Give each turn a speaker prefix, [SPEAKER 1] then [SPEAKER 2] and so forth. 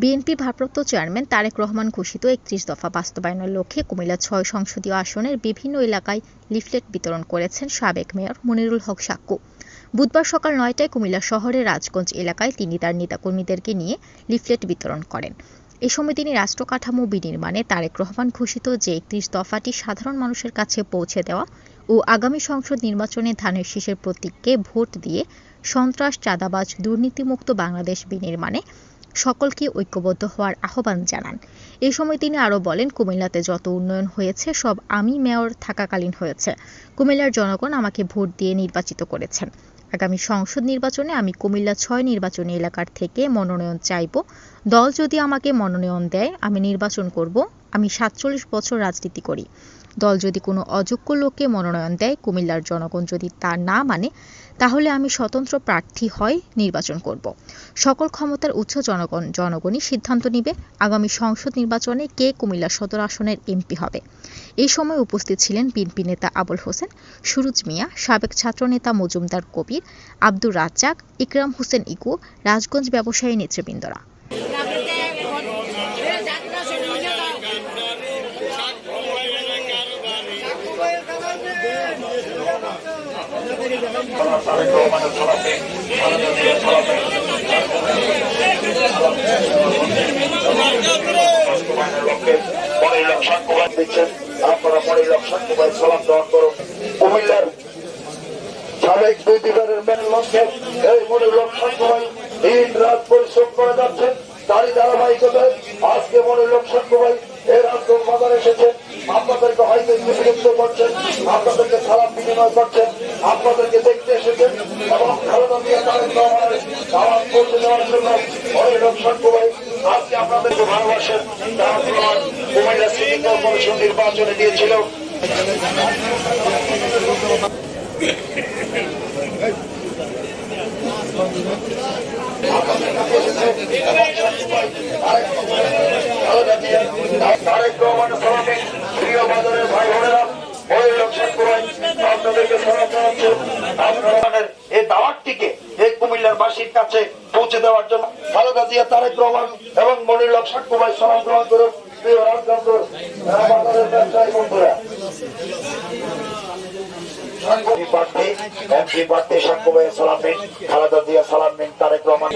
[SPEAKER 1] BNP ভারপ্রাপ্ত chairman Tarique Rahman ঘোষিত একত্রিশ দফা বাস্তবায়নের লক্ষ্যে কুমিল্লা ছয় সংসদীয় আসনের বিভিন্ন এলাকায় লিফলেট বিতরণ করেছেন সাবেক মেয়র মনিরুল হক সাক্কু। বুধবার সকাল নয়টায় কুমিল্লা শহরের রাজগঞ্জ এলাকায় তিনি তার নেতাকর্মীদেরকে নিয়ে লিফলেট বিতরণ করেন। এ সময় তিনি রাষ্ট্র কাঠামো বিনির্মাণে তারেক রহমান ঘোষিত যে একত্রিশ দফাটি সাধারণ মানুষের কাছে পৌঁছে দেওয়া ও আগামী সংসদ নির্বাচনে ধানের শীষের প্রতীককে ভোট দিয়ে সন্ত্রাস, চাঁদাবাজ, দুর্নীতিমুক্ত বাংলাদেশ বিনির্মাণে সকলকে ঐক্যবদ্ধ হওয়ার আহ্বান জানান। এ সময় তিনি আরও বলেন, কুমিল্লাতে যত উন্নয়ন হয়েছে, সব আমি মেয়র থাকাকালীন হয়েছে। কুমিল্লার জনগণ আমাকে ভোট দিয়ে নির্বাচিত করেছেন। আগামী সংসদ নির্বাচনে আমি কুমিল্লা ছয় নির্বাচনী এলাকার থেকে মনোনয়ন চাইব। দল যদি আমাকে মনোনয়ন দেয়, আমি নির্বাচন করব। আমি সাতচল্লিশ বছর রাজনীতি করি। দল যদি কোনো অযোগ্য লোককে মনোনয়ন দেয়, কুমিল্লার জনগণ যদি তা না মানে তাহলে আমি স্বতন্ত্র প্রার্থী হয় নির্বাচন করব। সকল ক্ষমতার উচ্চ জনগণ, জনগণই সিদ্ধান্ত নিবে আগামী সংসদ নির্বাচনে কে কুমিল্লা সদর আসনের এমপি হবে। এই সময় উপস্থিত ছিলেন বিএনপি নেতা আবুল হোসেন, সুরুজ মিয়া, সাবেক ছাত্রনেতা মজুমদার কবির, আব্দুর রাজ্জাক, ইকরাম হোসেন ইকু রাজগঞ্জ ব্যবসায়ী নেতৃবৃন্দরা
[SPEAKER 2] তারেক রহমানের সালাতে খালেদা জিয়ার সালাতে বাস্তবায়নের লক্ষ্যে পনেরো লাখ সাক্ষ্যবাদ দিচ্ছেন মেন রাত পরিশ্রম তারই ধারাবাহিকতায় আজকে লাখ সাক্ষ্যবাদ এই রাজগঞ্জ বাজার এসেছেন আপনাদেরকে হয়তো বিরক্ত করছেন আপনাদেরকে সালাম বিনিময় করছেন, আপনাদেরকে দেখতে এসেছেন এবং খালেদা সালাম জন্য আজকে আপনাদেরকে ভালোবাসেন কুমিল্লা সিটি কর্পোরেশন নির্বাচনে দিয়েছিল। রহমান সালামে প্রিয় বাজারের ভাই বোনেরা ওই লোক সাক্ষ্যবাদ আপনাদেরকে সালাম জানাচ্ছে আপনারা এই দাওয়াতটিকে এই কুমিল্লার বাসীর কাছে পৌঁছে দেওয়ার জন্য খালেদা জিয়া তারেক রহমান এবং মনির লোক গ্রহণ করুন। সাক্ষ্য ভাই সালাম খালেদা জিয়া সালাম নিন, তারেক রহমান।